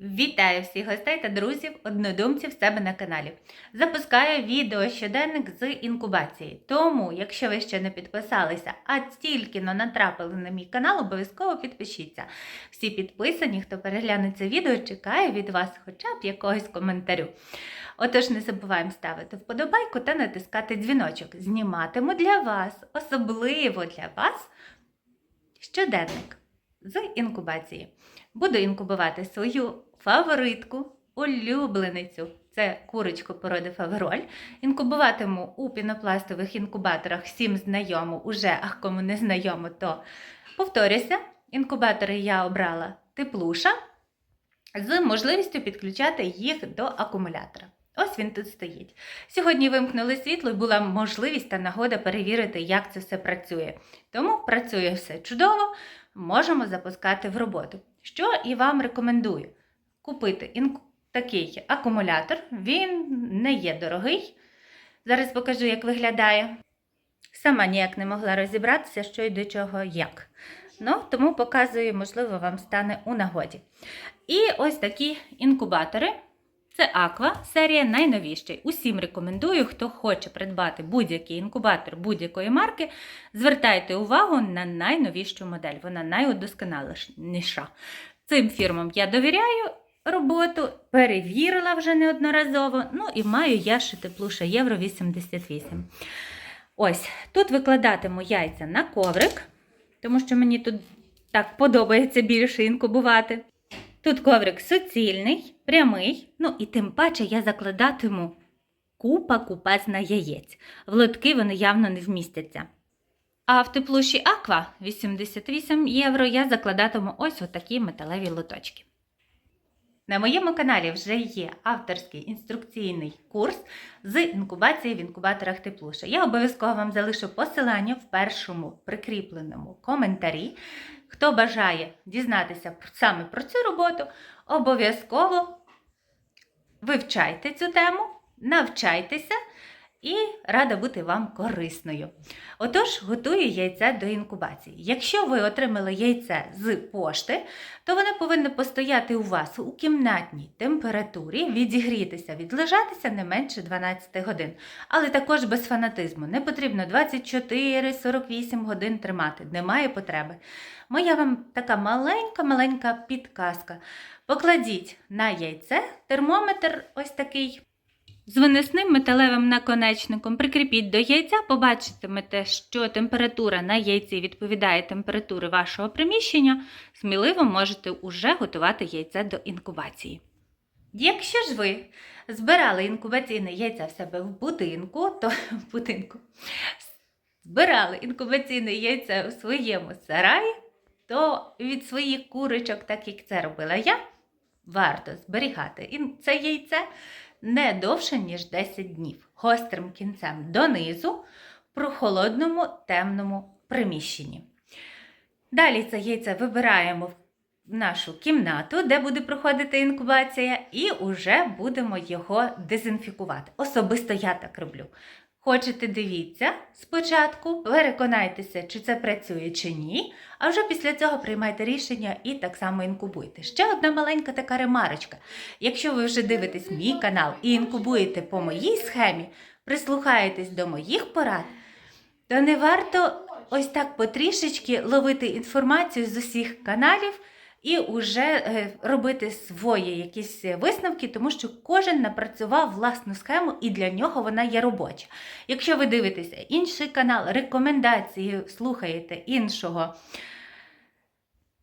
Вітаю всіх гостей та друзів, однодумців себе на каналі. Запускаю відео щоденник з інкубації. Тому, якщо ви ще не підписалися, а тільки но натрапили на мій канал, обов'язково підпишіться. Всі підписані, хто перегляне це відео, чекаю від вас хоча б якогось коментарю. Отож, не забуваємо ставити вподобайку та натискати дзвіночок. Зніматиму для вас, особливо для вас, щоденник з інкубації. Буду інкубувати свою фаворитку, улюбленицю. Це курочку породи фавероль. Інкубуватиму у пінопластових інкубаторах всім знайомо, уже, а кому не знайомо, то повторюся. Інкубатори я обрала теплуша з можливістю підключати їх до акумулятора. Ось він тут стоїть. Сьогодні вимкнули світло і була можливість та нагода перевірити, як це все працює. Тому працює все чудово, можемо запускати в роботу. Що і вам рекомендую купити такий акумулятор. Він не є дорогий. Зараз покажу, як виглядає. Сама ніяк не могла розібратися, що і до чого як. Ну, тому показую, можливо, вам стане у нагоді. І ось такі інкубатори. Це Aqua, серія найновіший. Усім рекомендую, хто хоче придбати будь-який інкубатор будь-якої марки, звертайте увагу на найновішу модель. Вона найудосконаленіша. Цим фірмам я довіряю роботу, перевірила вже неодноразово. Ну і маю я ще теплуша Євро 88. Ось, тут викладатиму яйця на коврик, тому що мені тут так подобається більше інкубувати. Тут коврик суцільний, прямий, ну і тим паче я закладатиму купа купазна яєць. В лотки вони явно не вмістяться. А в теплуші Аква 88 євро я закладатиму ось отакі металеві лоточки. На моєму каналі вже є авторський інструкційний курс з інкубації в інкубаторах теплуша. Я обов'язково вам залишу посилання в першому прикріпленому коментарі. Хто бажає дізнатися саме про цю роботу, обов'язково вивчайте цю тему, навчайтеся і рада бути вам корисною. Отож, готую яйце до інкубації. Якщо ви отримали яйце з пошти, то воно повинно постояти у вас у кімнатній температурі, відігрітися, відлежатися не менше 12 годин. Але також без фанатизму. Не потрібно 24-48 годин тримати, немає потреби. Моя вам така маленька-маленька підказка. Покладіть на яйце термометр ось такий. З виносним металевим наконечником. Прикріпіть до яйця, побачитимете, що температура на яйці відповідає температурі вашого приміщення, сміливо можете уже готувати яйце до інкубації. Якщо ж ви збирали інкубаційне яйце в себе в будинку, то в будинку. Збирали інкубаційне яйце у своєму сараї, то від своїх курочок, так як це робила я, варто зберігати це яйце не довше, ніж 10 днів, гострим кінцем донизу про холодному темному приміщенні. Далі це яйце вибираємо в нашу кімнату, де буде проходити інкубація, і вже будемо його дезінфікувати. Особисто я так роблю. Хочете, дивіться спочатку, переконайтеся, чи це працює чи ні, а вже після цього приймайте рішення і так само інкубуйте. Ще одна маленька така ремарочка. Якщо ви вже дивитесь мій канал і інкубуєте по моїй схемі, прислухаєтесь до моїх порад, то не варто ось так потрішечки ловити інформацію з усіх каналів і вже е, робити свої якісь висновки, тому що кожен напрацював власну схему і для нього вона є робоча. Якщо ви дивитеся інший канал, рекомендації слухаєте іншого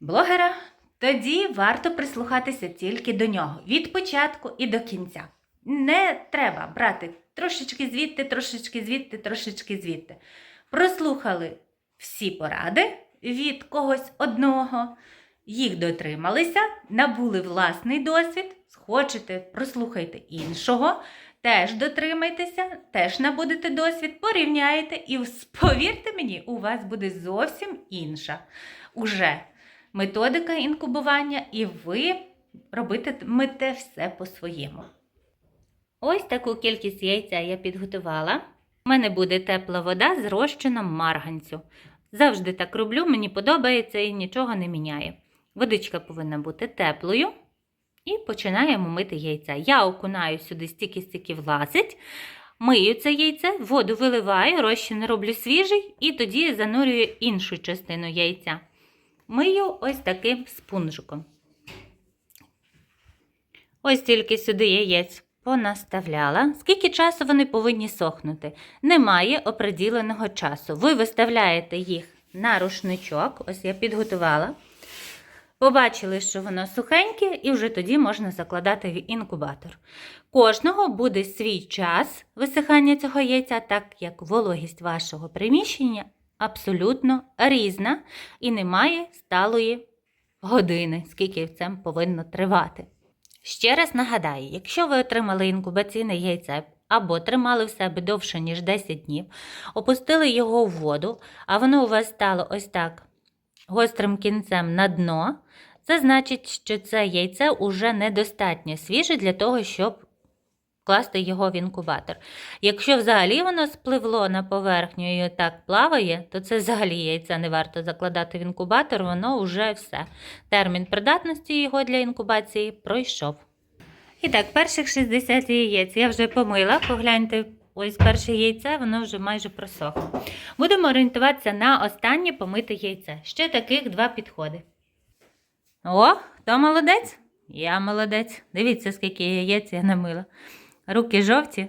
блогера, тоді варто прислухатися тільки до нього від початку і до кінця. Не треба брати трошечки звідти, трошечки звідти, трошечки звідти. Прослухали всі поради від когось одного, їх дотрималися, набули власний досвід, хочете, прослухайте іншого, теж дотримайтеся, теж набудете досвід, порівняєте, і повірте мені, у вас буде зовсім інша уже методика інкубування, і ви робитимете все по-своєму. Ось таку кількість яйця я підготувала. У мене буде тепла вода з розчином марганцю. Завжди так роблю, мені подобається і нічого не міняє. Водичка повинна бути теплою. І починаємо мити яйця. Я окунаю сюди стільки, стільки влазить. Мию це яйце, воду виливаю, розчин роблю свіжий і тоді занурюю іншу частину яйця. Мию ось таким спунжиком. Ось тільки сюди яєць понаставляла. Скільки часу вони повинні сохнути? Немає оприділеного часу. Ви виставляєте їх на рушничок. Ось я підготувала. Побачили, що воно сухеньке, і вже тоді можна закладати в інкубатор. Кожного буде свій час висихання цього яйця, так як вологість вашого приміщення абсолютно різна і немає сталої години, скільки це повинно тривати. Ще раз нагадаю, якщо ви отримали інкубаційне яйце або тримали в себе довше, ніж 10 днів, опустили його в воду, а воно у вас стало ось так гострим кінцем на дно, це значить, що це яйце уже недостатньо свіже для того, щоб класти його в інкубатор. Якщо взагалі воно спливло на поверхню і так плаває, то це взагалі яйця не варто закладати в інкубатор, воно вже все. Термін придатності його для інкубації пройшов. І так, перших 60 яєць я вже помила. Погляньте, ось перше яйце, воно вже майже просохло. Будемо орієнтуватися на останнє помите яйце. Ще таких два підходи. О, хто молодець? Я молодець. Дивіться, скільки яєць я намила. Руки жовті.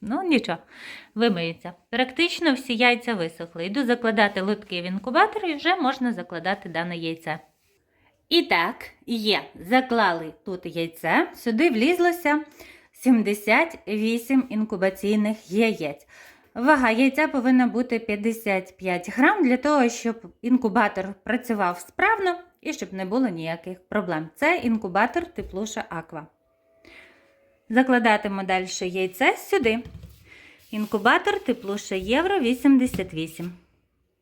Ну, нічого, вимиються. Практично всі яйця висохли. Йду закладати лотки в інкубатор і вже можна закладати дане яйце. І так, є. Заклали тут яйце. Сюди влізлося 78 інкубаційних яєць. Вага яйця повинна бути 55 грам для того, щоб інкубатор працював справно і щоб не було ніяких проблем. Це інкубатор Теплуша Аква. Закладатимемо далі яйце сюди. Інкубатор Теплуша Євро 88.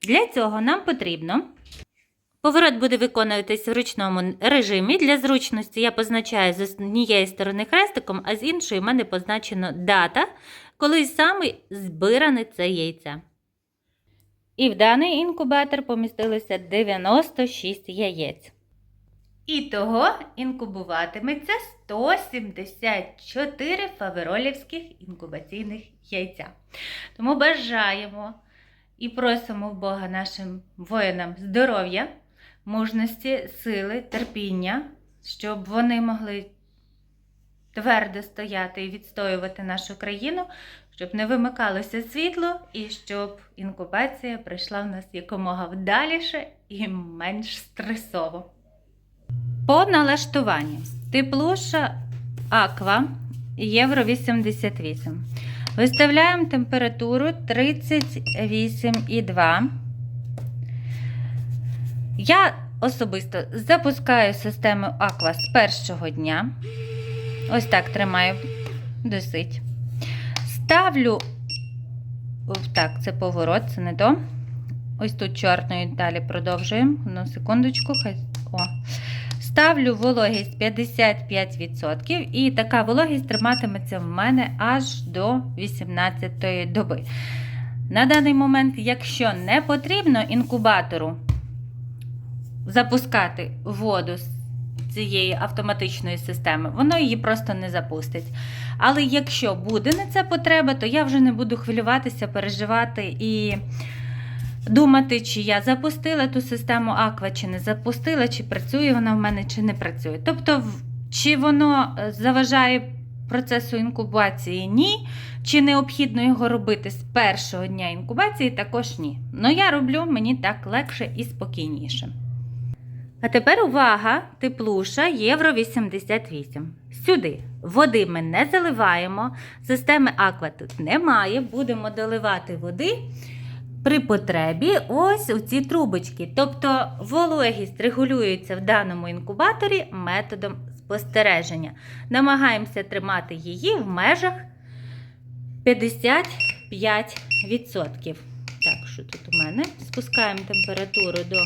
Для цього нам потрібно. Поворот буде виконуватись в ручному режимі. Для зручності я позначаю з однієї сторони хрестиком, а з іншої в мене позначено дата, коли саме збиране це яйце. І в даний інкубатор помістилося 96 яєць. І того інкубуватиметься 174 фаверолівських інкубаційних яйця. Тому бажаємо і просимо Бога нашим воїнам здоров'я, мужності, сили, терпіння, щоб вони могли твердо стояти і відстоювати нашу країну, щоб не вимикалося світло і щоб інкубація прийшла в нас якомога вдаліше і менш стресово. По налаштуванню. Теплуша Аква Євро 88. Виставляємо температуру 38,2. Я особисто запускаю систему Аква з першого дня. Ось так тримаю досить. Ставлю, так, це поворот, це не то. Ось тут чорною далі продовжуємо. Ну, секундочку, хай. О. Ставлю вологість 55%, і така вологість триматиметься в мене аж до 18 доби. На даний момент, якщо не потрібно інкубатору запускати воду з цієї автоматичної системи, воно її просто не запустить. Але якщо буде на це потреба, то я вже не буду хвилюватися, переживати і думати, чи я запустила ту систему Аква, чи не запустила, чи працює вона в мене, чи не працює. Тобто, чи воно е, заважає процесу інкубації? Ні. Чи необхідно його робити з першого дня інкубації, також ні. Ну я роблю мені так легше і спокійніше. А тепер увага, теплуша Євро 88. Сюди води ми не заливаємо, системи Аква тут немає. Будемо доливати води при потребі ось у ці трубочки. Тобто вологість регулюється в даному інкубаторі методом спостереження. Намагаємося тримати її в межах 55%. Так, що тут у мене? Спускаємо температуру до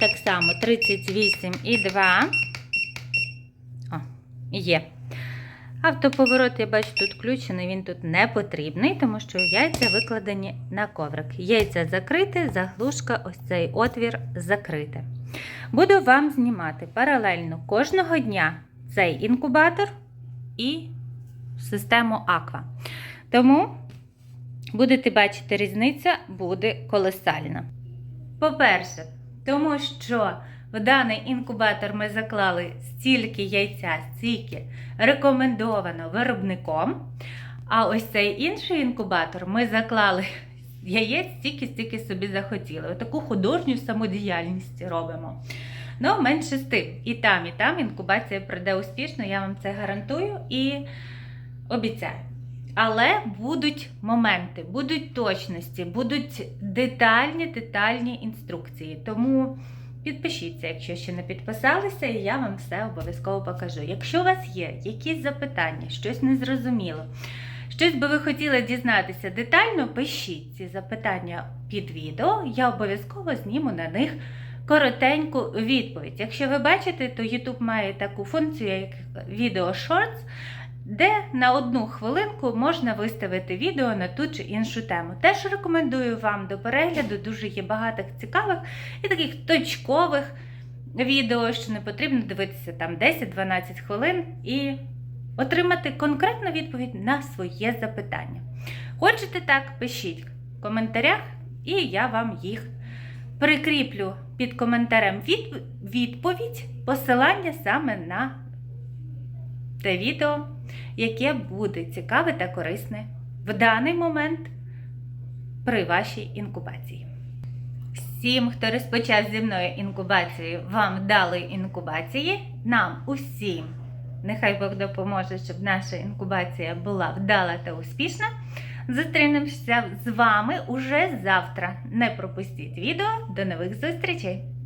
так само 38,2. О, є. Автоповорот, я бачу, тут включений, він тут не потрібний, тому що яйця викладені на коврик. Яйця закрите, заглушка, ось цей отвір закрите. Буду вам знімати паралельно кожного дня цей інкубатор і систему Аква. Тому будете бачити, різниця буде колосальна. По-перше, тому що в даний інкубатор ми заклали стільки яйця, стільки рекомендовано виробником. А ось цей інший інкубатор ми заклали яєць стільки-стільки собі захотіли. Отаку художню самодіяльність робимо. Ну, менше з тим. І там, і там інкубація пройде успішно, я вам це гарантую і обіцяю. Але будуть моменти, будуть точності, будуть детальні детальні інструкції. Тому підпишіться, якщо ще не підписалися, і я вам все обов'язково покажу. Якщо у вас є якісь запитання, щось незрозуміло, щось би ви хотіли дізнатися детально, пишіть ці запитання під відео, я обов'язково зніму на них коротеньку відповідь. Якщо ви бачите, то YouTube має таку функцію, як відео Shorts, де на одну хвилинку можна виставити відео на ту чи іншу тему. Теж рекомендую вам до перегляду, дуже є багато цікавих і таких точкових відео, що не потрібно дивитися там 10-12 хвилин і отримати конкретну відповідь на своє запитання. Хочете так, пишіть в коментарях, і я вам їх прикріплю під коментарем від... відповідь, посилання саме на те відео, яке буде цікаве та корисне в даний момент при вашій інкубації. Всім, хто розпочав зі мною інкубацію, вам вдали інкубації. Нам усім, нехай Бог допоможе, щоб наша інкубація була вдала та успішна. Зустрінемося з вами уже завтра. Не пропустіть відео. До нових зустрічей!